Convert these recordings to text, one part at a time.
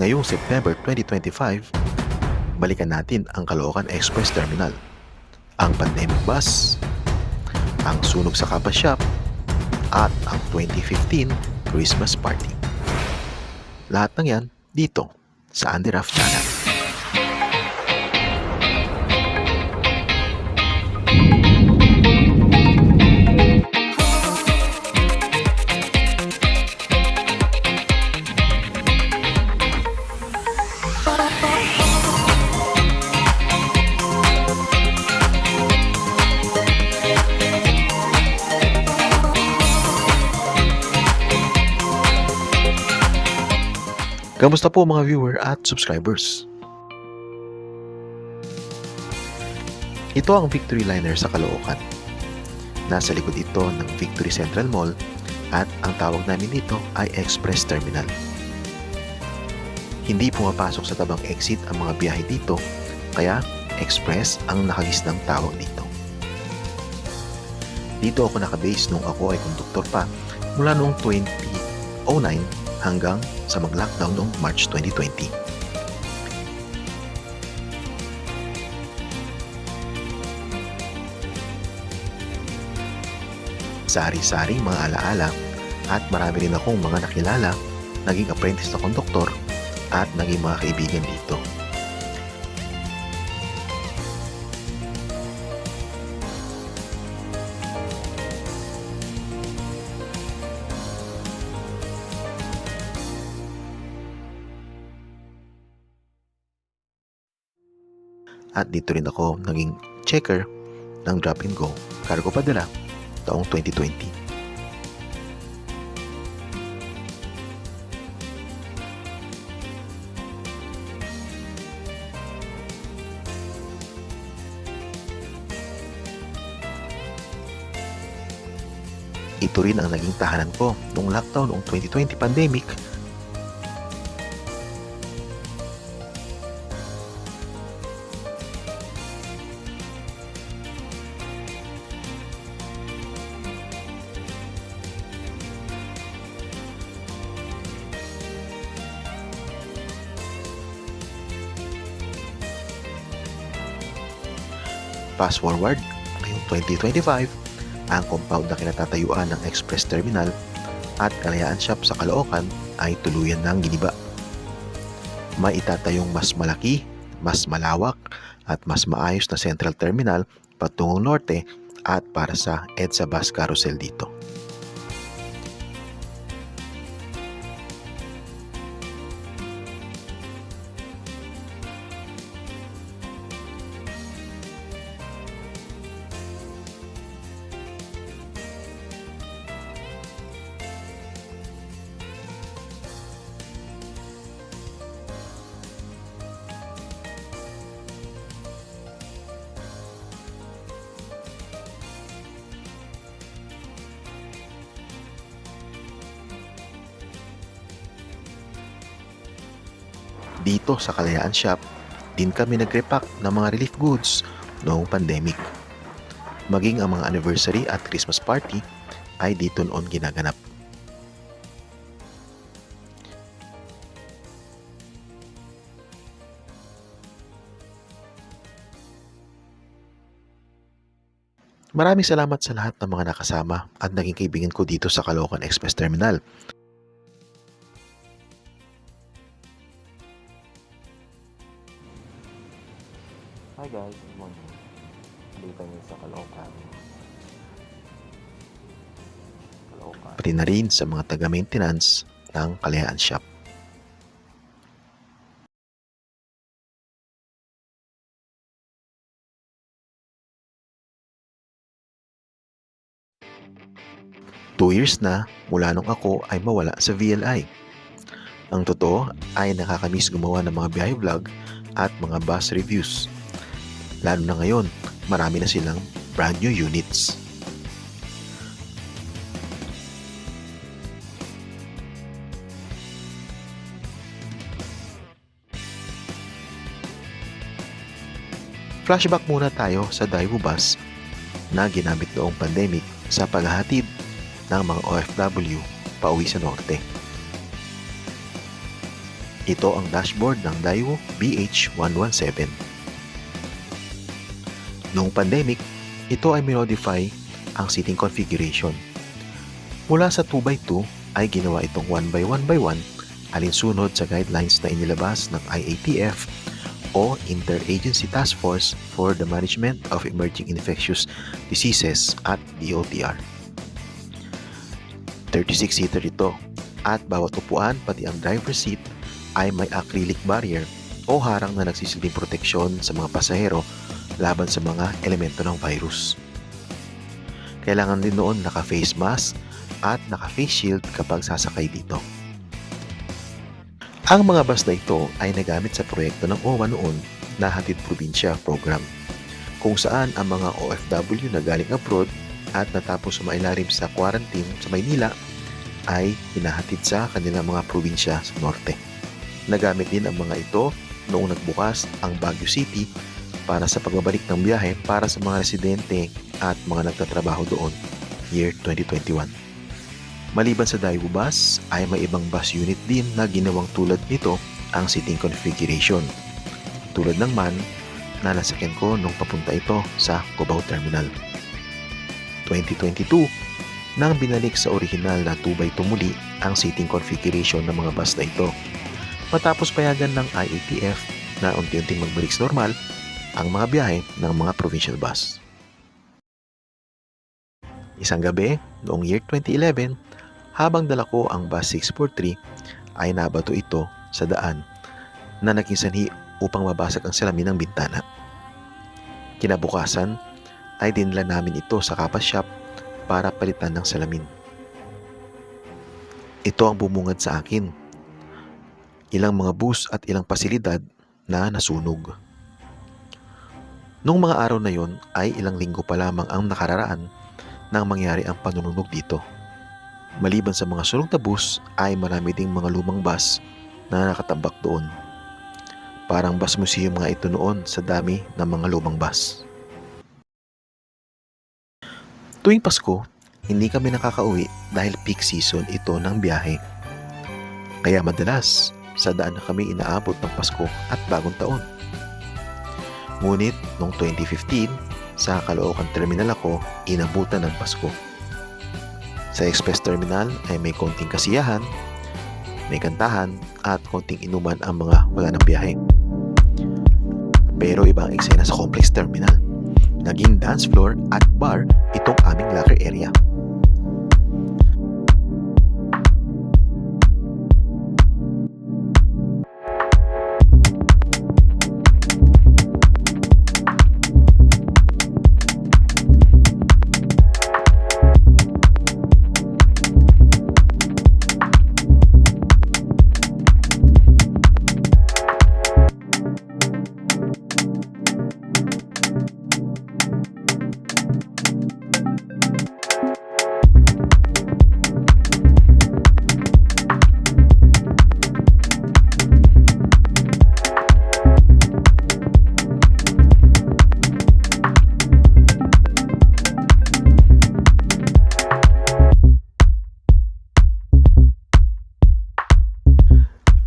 ngayong September 2025, balikan natin ang Caloocan Express Terminal, ang pandemic bus, ang sunog sa Kaba Shop, at ang 2015 Christmas Party. Lahat ng yan dito sa Andy Channel. Kamusta po mga viewer at subscribers? Ito ang Victory Liner sa Caloocan. Nasa likod ito ng Victory Central Mall at ang tawag namin dito ay Express Terminal. Hindi pumapasok sa tabang exit ang mga biyahe dito, kaya Express ang nakagisnang tawag dito. Dito ako nakabase nung ako ay konduktor pa mula noong 2009 hanggang sa mag-lockdown noong March 2020. Sari-saring mga alaala at marami rin akong mga nakilala, naging apprentice na konduktor at naging mga kaibigan dito. At dito rin ako naging checker ng drop and go cargo padala taong 2020. Ito rin ang naging tahanan ko nung lockdown noong 2020 pandemic Fast forward, ngayong 2025, ang compound na kinatatayuan ng Express Terminal at Kalayaan Shop sa Caloocan ay tuluyan ng giniba. May itatayong mas malaki, mas malawak at mas maayos na Central Terminal patungong norte at para sa EDSA Bus Carousel dito. Dito sa Kalayaan Shop, din kami nag-repack ng mga relief goods noong pandemic. Maging ang mga anniversary at Christmas party ay dito noon ginaganap. Maraming salamat sa lahat ng mga nakasama at naging kaibigan ko dito sa Caloocan Express Terminal. Guys, morning. Dito kami sa Caloocan. Caloocan. pati na rin sa mga taga-maintenance ng Kalayaan Shop. Two years na mula nung ako ay mawala sa VLI. Ang totoo ay nakakamiss gumawa ng mga biyahe vlog at mga bus reviews. Lalo na ngayon, marami na silang brand new units. Flashback muna tayo sa Daewoo Bus na ginamit noong pandemic sa paghahatid ng mga OFW pauwi sa norte. Ito ang dashboard ng Daewoo BH117. Noong pandemic, ito ay minodify ang seating configuration. Mula sa 2x2 ay ginawa itong 1x1x1 alinsunod sa guidelines na inilabas ng IATF o Interagency Task Force for the Management of Emerging Infectious Diseases at DOTR. 36-seater ito at bawat upuan pati ang driver seat ay may acrylic barrier o harang na nagsisilbing proteksyon sa mga pasahero laban sa mga elemento ng virus. Kailangan din noon naka-face mask at naka-face shield kapag sasakay dito. Ang mga bus na ito ay nagamit sa proyekto ng OWA noon na Hatid Probinsya Program kung saan ang mga OFW na galing abroad at natapos sumailalim sa quarantine sa Maynila ay hinahatid sa kanilang mga probinsya sa norte. Nagamit din ang mga ito noong nagbukas ang Baguio City para sa pagbabalik ng biyahe para sa mga residente at mga nagtatrabaho doon year 2021. Maliban sa Daewoo Bus ay may ibang bus unit din na ginawang tulad nito ang seating configuration. Tulad ng MAN na ko nung papunta ito sa Cubao Terminal. 2022 nang binalik sa orihinal na 2x2 muli ang seating configuration ng mga bus na ito. Matapos payagan ng IATF na unti-unting magbalik sa normal ang mga biyahe ng mga provincial bus. Isang gabi, noong year 2011, habang dala ko ang bus 643, ay nabato ito sa daan na naging sanhi upang mabasag ang salamin ng bintana. Kinabukasan, ay dinala namin ito sa kapas shop para palitan ng salamin. Ito ang bumungad sa akin. Ilang mga bus at ilang pasilidad na nasunog. Nung mga araw na yon ay ilang linggo pa lamang ang nakararaan nang mangyari ang panununog dito. Maliban sa mga sunog na bus ay marami ding mga lumang bus na nakatambak doon. Parang bus museum nga ito noon sa dami ng mga lumang bus. Tuwing Pasko, hindi kami nakakauwi dahil peak season ito ng biyahe. Kaya madalas, sa daan na kami inaabot ng Pasko at Bagong Taon. Ngunit noong 2015, sa Caloocan Terminal ako inabutan ng Pasko. Sa Express Terminal ay may konting kasiyahan, may kantahan at konting inuman ang mga wala ng biyahe. Pero iba ang eksena sa Complex Terminal. Naging dance floor at bar itong aming locker area.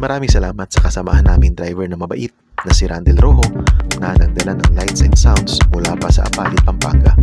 Maraming salamat sa kasamahan namin driver na mabait na si Randel Rojo na nagdala ng lights and sounds mula pa sa Apalit, Pampanga.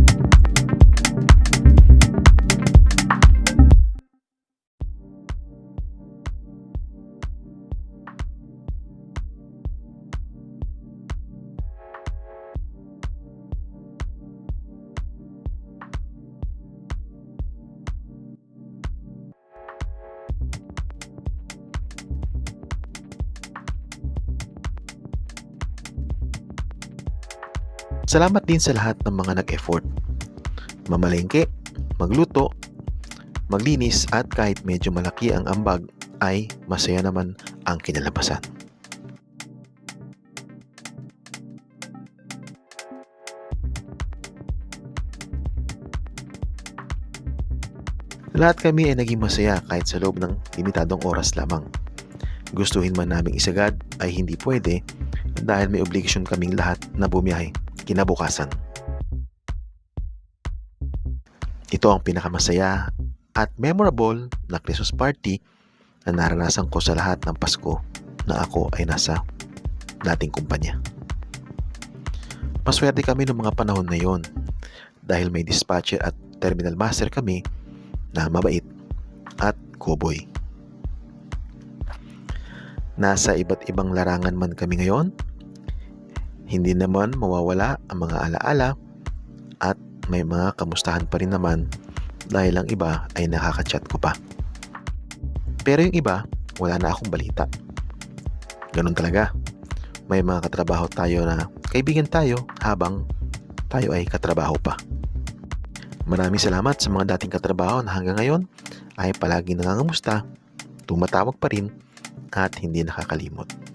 Salamat din sa lahat ng mga nag-effort. Mamalengke, magluto, maglinis at kahit medyo malaki ang ambag ay masaya naman ang kinalabasan. Lahat kami ay naging masaya kahit sa loob ng limitadong oras lamang. Gustuhin man naming isagad ay hindi pwede dahil may obligasyon kaming lahat na bumiyahe kinabukasan. Ito ang pinakamasaya at memorable na Christmas party na naranasan ko sa lahat ng Pasko na ako ay nasa dating kumpanya. Maswerte kami noong mga panahon na yon dahil may dispatcher at terminal master kami na mabait at cowboy. Nasa iba't ibang larangan man kami ngayon, hindi naman mawawala ang mga alaala at may mga kamustahan pa rin naman dahil ang iba ay nakaka-chat ko pa. Pero yung iba, wala na akong balita. Ganun talaga. May mga katrabaho tayo na kaibigan tayo habang tayo ay katrabaho pa. Maraming salamat sa mga dating katrabaho na hanggang ngayon ay palagi nangangamusta, tumatawag pa rin at hindi nakakalimot.